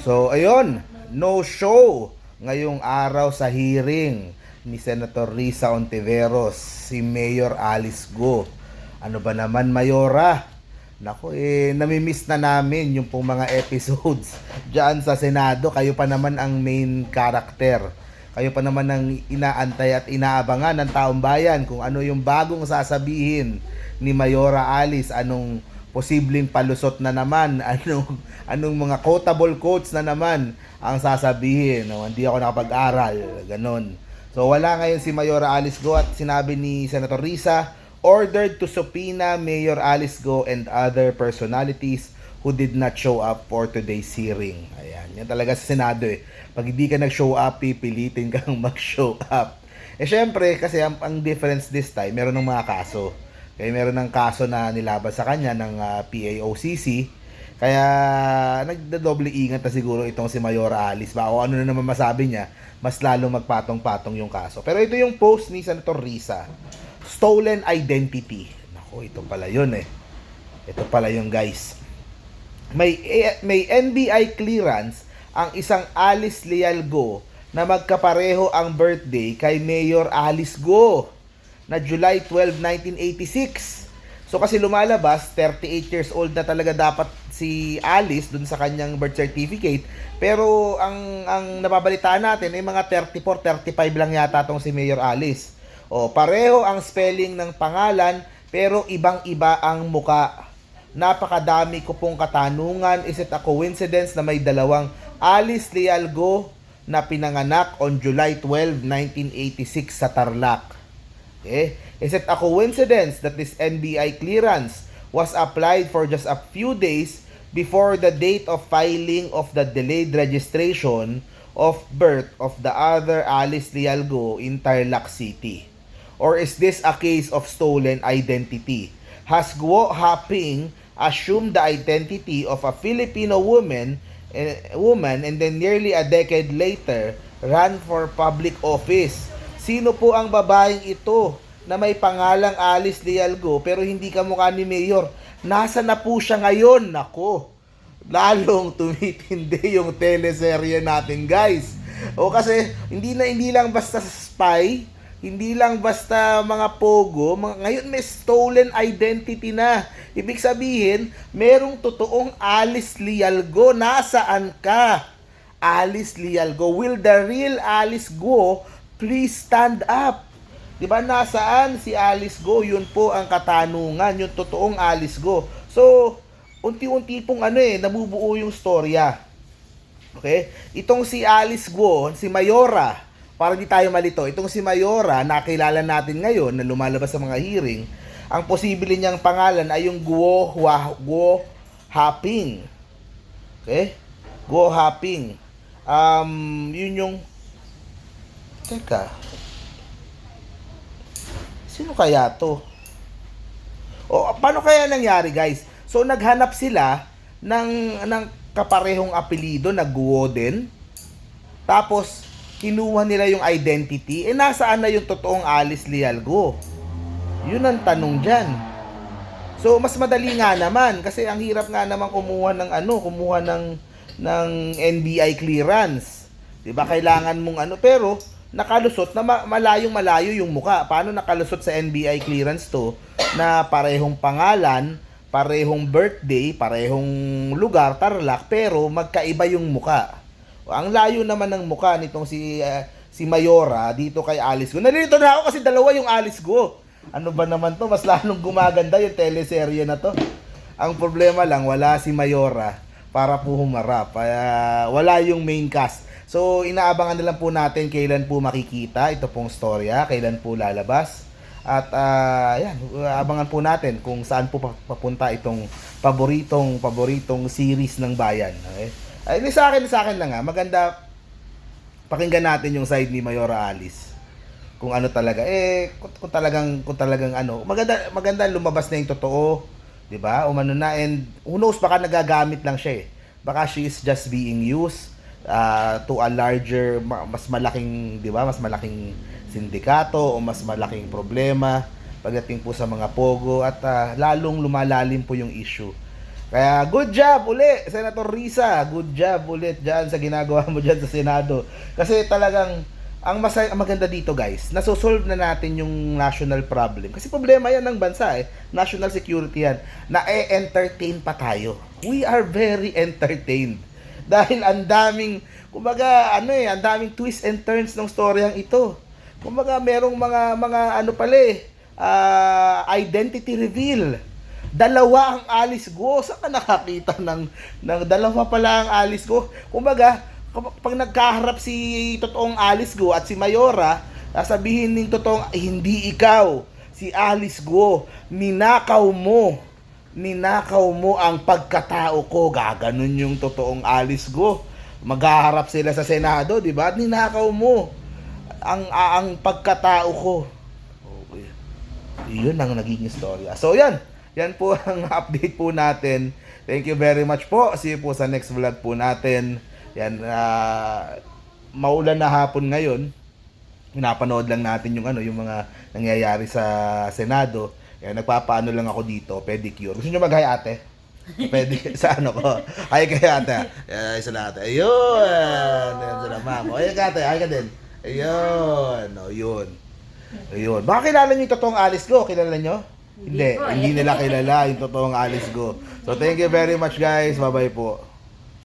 So, ayun, no show ngayong araw sa hearing ni Senator Risa Ontiveros, si Mayor Alice Go. Ano ba naman, Mayora? Nako, eh, namimiss na namin yung pong mga episodes dyan sa Senado. Kayo pa naman ang main character. Kayo pa naman ang inaantay at inaabangan ng taong bayan kung ano yung bagong sasabihin ni Mayora Alice, anong posibleng palusot na naman, anong, anong mga quotable quotes na naman ang sasabihin. No, hindi ako nakapag-aral, ganon. So wala ngayon si Mayora Alice Go at sinabi ni Senator Risa, ordered to subpoena Mayor Alice Go and other personalities who did not show up for today's hearing. Ayan, yan talaga sa Senado eh. Pag hindi ka nag-show up, pipilitin kang mag-show up. Eh syempre, kasi ang, ang difference this time, meron ng mga kaso. Kaya meron ng kaso na nilaban sa kanya ng ah, PAOCC. Kaya nagdadoble ingat na siguro itong si Mayora Alice. Ba, o ano na naman masabi niya, mas lalo magpatong-patong yung kaso. Pero ito yung post ni Senator Risa. Stolen identity. Nako, ito pala yun eh. Ito pala yung guys. May, eh, may NBI clearance ang isang Alice Lialgo na magkapareho ang birthday kay Mayor Alice Go na July 12, 1986. So kasi lumalabas, 38 years old na talaga dapat si Alice dun sa kanyang birth certificate. Pero ang ang napabalitaan natin ay mga 34, 35 lang yata tong si Mayor Alice. O pareho ang spelling ng pangalan pero ibang-iba ang muka. Napakadami ko pong katanungan. Is it a coincidence na may dalawang Alice Lialgo na pinanganak on July 12, 1986 sa Tarlac? Okay? Is it a coincidence that this NBI clearance was applied for just a few days before the date of filing of the delayed registration of birth of the other Alice Lialgo in Tarlac City? Or is this a case of stolen identity? Has Guo Haping assumed the identity of a Filipino woman, eh, woman and then nearly a decade later ran for public office? Sino po ang babaeng ito na may pangalang Alice Lialgo pero hindi kamukha ni Mayor? Nasa na po siya ngayon? Nako, lalong tumitindi yung teleserye natin guys. O kasi hindi na hindi lang basta spy, hindi lang basta mga pogo, mga, ngayon may stolen identity na. Ibig sabihin, merong totoong Alice Lialgo. Nasaan ka? Alice Lialgo. Will the real Alice Go please stand up? 'Di ba nasaan si Alice Go? Yun po ang katanungan, yung totoong Alice Go. So, unti-unti pong ano eh, nabubuo yung storya. Okay? Itong si Alice Guo, si Mayora, para di tayo malito, itong si Mayora, nakilala natin ngayon na lumalabas sa mga hearing, ang posible niyang pangalan ay yung Guo, Hua, Guo Haping. Okay? Guo Haping. Um, yun yung... Teka. Sino kaya to? O, paano kaya nangyari, guys? So, naghanap sila ng, ng kaparehong apelido na Guo din. Tapos, kinuha nila yung identity. Eh, nasaan na yung totoong Alice Lialgo? Yun ang tanong dyan. So, mas madali nga naman. Kasi ang hirap nga naman kumuha ng ano, kumuha ng, ng NBI clearance. 'Di ba Kailangan mong ano. Pero, nakalusot na ma- malayong malayo yung muka. Paano nakalusot sa NBI clearance to na parehong pangalan, parehong birthday, parehong lugar, Tarlac, pero magkaiba yung muka. Ang layo naman ng muka nitong si ah, si Mayora dito kay Alice Go. Nalilito na ako kasi dalawa yung Alice Go. Ano ba naman to? Mas lalong gumaganda yung teleserye na to. Ang problema lang, wala si Mayora para po humarap. Kaya wala yung main cast. So, inaabangan na lang po natin kailan po makikita ito pong storya, kailan po lalabas. At ah, yan, abangan po natin kung saan po pa- papunta itong paboritong paboritong series ng bayan. Okay? Ay, sa akin, sa akin lang ha. Maganda pakinggan natin yung side ni Mayora Alice. Kung ano talaga eh kung, kung talagang kung talagang ano, maganda maganda lumabas na yung totoo, 'di ba? Umano na and who knows baka nagagamit lang siya eh. Baka she is just being used uh, to a larger ma- mas malaking, 'di ba? Mas malaking sindikato o mas malaking problema pagdating po sa mga pogo at ah, lalong lumalalim po yung issue. Kaya good job uli, Senator Risa. Good job ulit dyan sa ginagawa mo dyan sa Senado. Kasi talagang, ang, masay, ang maganda dito guys, nasosolve na natin yung national problem. Kasi problema yan ng bansa eh. National security yan. Na-entertain pa tayo. We are very entertained. Dahil ang daming, kumbaga, ano eh, ang daming twists and turns ng storyang ito. Kumbaga, merong mga, mga ano pala eh, ah, identity reveal. Dalawa ang Alice Go. Saan ka nakakita ng, ng dalawa pala ang Alice Go? Kumbaga, pag nagkaharap si totoong Alice Go at si Mayora, sasabihin ng totoong, "Ay, hindi ikaw, si Alice Go, ninakaw mo ninakaw mo ang pagkatao ko. Gaganon yung totoong Alice Go. Maghaharap sila sa Senado, di ba? Ninakaw mo ang ang pagkatao ko. Okay. Yun ang naging istorya. So, yan. Yan po ang update po natin. Thank you very much po. See you po sa next vlog po natin. Yan. ah, maulan na hapon ngayon pinapanood lang natin yung ano yung mga nangyayari sa Senado. Kaya nagpapaano lang ako dito, pedicure. Gusto niyo mag-hi ate? Pwede sa ano ko. Hi kay ate. Ay, sa ate. Ayun. Ayun sila ma'am. Ay kay ate, hi ka din. Ayun. O, yun. Ayun. Baka kilala niyo yung totoong Alice Go? Kilala niyo? Hindi. Hindi. Hindi nila kilala yung totoong Alice Go. So, thank you very much guys. Bye-bye po.